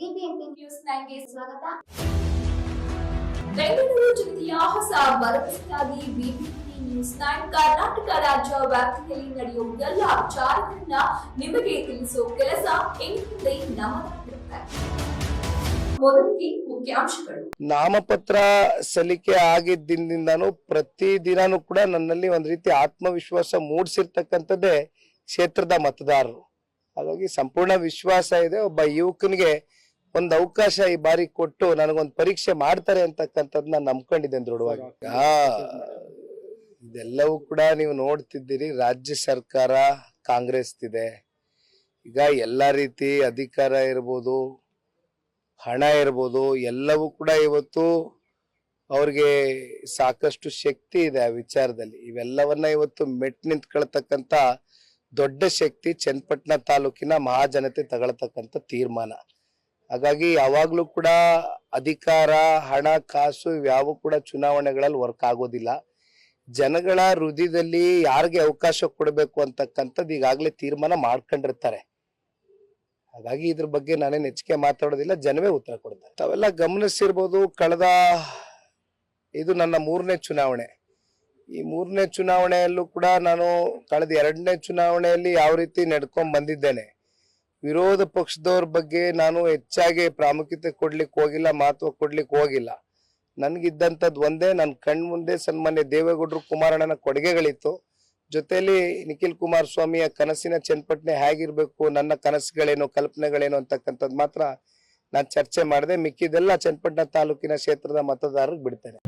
BBMP news ನೈನ್ಗೆ ಸ್ವಾಗತ. ಬೆಂಗಳೂರು ಜಿಲ್ಲೆಯ ಹೊಸ ಭರವಸೆಯಾಗಿ ಬಿಬಿಎಂಪಿ ನ್ಯೂಸ್ ನೈನ್ ಕರ್ನಾಟಕ ರಾಜ್ಯ ವ್ಯಾಪ್ತಿಯಲ್ಲಿ ನಡೆಯುವ ಎಲ್ಲ ವಿಚಾರಗಳನ್ನ ನಿಮಗೆ ತಿಳಿಸುವ ಕೆಲಸ ಇನ್ಮುಂದೆ ನಮ್ಮದಾಗಿರುತ್ತೆ ಮೊದಲಿಗೆ ಮುಖ್ಯಾಂಶಗಳು. ನಾಮಪತ್ರ ಸಲ್ಲಿಕೆ ಆಗಿದ್ದಿಂದಾನು ಪ್ರತಿ ದಿನಾನು ಕೂಡ ನನ್ನಲ್ಲಿ ಒಂದ್ ರೀತಿ ಆತ್ಮವಿಶ್ವಾಸ ಮೂಡಿಸಿರ್ತಕ್ಕಂಥದ್ದೇ ಕ್ಷೇತ್ರದ ಮತದಾರರು. ಹಾಗಾಗಿ ಸಂಪೂರ್ಣ ವಿಶ್ವಾಸ ಇದೆ. ಒಬ್ಬ ಯುವಕನಿಗೆ ಒಂದು ಅವಕಾಶ ಈ ಬಾರಿ ಕೊಟ್ಟು ನನಗೊಂದು ಪರೀಕ್ಷೆ ಮಾಡ್ತಾರೆ ಅಂತಕ್ಕಂಥದ್ದನ್ನ ನಂಬ್ಕೊಂಡಿದ್ದೇನೆ ದೃಢವಾಗಿ ಆ, ಇದೆಲ್ಲವೂ ಕೂಡ ನೀವು ನೋಡ್ತಿದ್ದೀರಿ. ರಾಜ್ಯ ಸರ್ಕಾರ ಕಾಂಗ್ರೆಸ್ ಇದೆ ಈಗ ಎಲ್ಲ ರೀತಿ ಅಧಿಕಾರ ಇರ್ಬೋದು ಹಣ ಇರ್ಬೋದು ಎಲ್ಲವೂ ಕೂಡ ಇವತ್ತು ಅವ್ರಿಗೆ ಸಾಕಷ್ಟು ಶಕ್ತಿ ಇದೆ ಆ ವಿಚಾರದಲ್ಲಿ. ಇವೆಲ್ಲವನ್ನ ಇವತ್ತು ಮೆಟ್ ನಿಂತ್ಕೊಳ್ತಕ್ಕಂಥ ದೊಡ್ಡ ಶಕ್ತಿ ಚನ್ನಪಟ್ಟಣ ತಾಲೂಕಿನ ಮಹಾಜನತೆ ತಗೊಳ್ತಕ್ಕಂಥ ತೀರ್ಮಾನ. ಹಾಗಾಗಿ ಯಾವಾಗ್ಲೂ ಕೂಡ ಅಧಿಕಾರ, ಹಣ, ಕಾಸು ಇವ್ಯಾವು ಕೂಡ ಚುನಾವಣೆಗಳಲ್ಲಿ ವರ್ಕ್ ಆಗೋದಿಲ್ಲ. ಜನಗಳ ಹೃದಯದಲ್ಲಿ ಯಾರಿಗೆ ಅವಕಾಶ ಕೊಡಬೇಕು ಅಂತಕ್ಕಂಥದ್ದು ಈಗಾಗಲೇ ತೀರ್ಮಾನ ಮಾಡ್ಕೊಂಡಿರ್ತಾರೆ. ಹಾಗಾಗಿ ಇದ್ರ ಬಗ್ಗೆ ನಾನೇನು ಹೆಚ್ಚಿಗೆ ಮಾತಾಡೋದಿಲ್ಲ, ಜನವೇ ಉತ್ತರ ಕೊಡ್ತಾರೆ. ತಾವೆಲ್ಲ ಗಮನಿಸಿರ್ಬೋದು, ಕಳೆದ ಇದು ನನ್ನ ಮೂರನೇ ಚುನಾವಣೆ. ಈ ಮೂರನೇ ಚುನಾವಣೆಯಲ್ಲೂ ಕೂಡ ನಾನು ಕಳೆದ ಎರಡನೇ ಚುನಾವಣೆಯಲ್ಲಿ ಯಾವ ರೀತಿ ನಡ್ಕೊಂಡ್ ಬಂದಿದ್ದೇನೆ. ವಿರೋಧ ಪಕ್ಷದವ್ರ ಬಗ್ಗೆ ನಾನು ಹೆಚ್ಚಾಗಿ ಪ್ರಾಮುಖ್ಯತೆ ಕೊಡ್ಲಿಕ್ಕೆ ಹೋಗಿಲ್ಲ, ಮಹತ್ವ ಕೊಡ್ಲಿಕ್ಕೆ ಹೋಗಿಲ್ಲ. ನನಗಿದ್ದಂಥದ್ದು ಒಂದೇ ನನ್ನ ಕಣ್ ಮುಂದೆ ಸನ್ಮಾನ್ಯ ದೇವೇಗೌಡರು ಕುಮಾರಣ್ಣನ ಕೊಡುಗೆಗಳಿತ್ತು. ಜೊತೆಯಲ್ಲಿ ನಿಖಿಲ್ ಕುಮಾರಸ್ವಾಮಿಯ ಕನಸಿನ ಚನ್ನಪಟ್ಟಣ ಹೇಗಿರ್ಬೇಕು, ನನ್ನ ಕನಸುಗಳೇನು, ಕಲ್ಪನೆಗಳೇನು ಅಂತಕ್ಕಂಥದ್ದು ಮಾತ್ರ ನಾನು ಚರ್ಚೆ ಮಾಡಿದೆ. ಮಿಕ್ಕಿದೆಲ್ಲ ಚನ್ನಪಟ್ಟಣ ತಾಲೂಕಿನ ಕ್ಷೇತ್ರದ ಮತದಾರರಿಗೆ ಬಿಡ್ತೇನೆ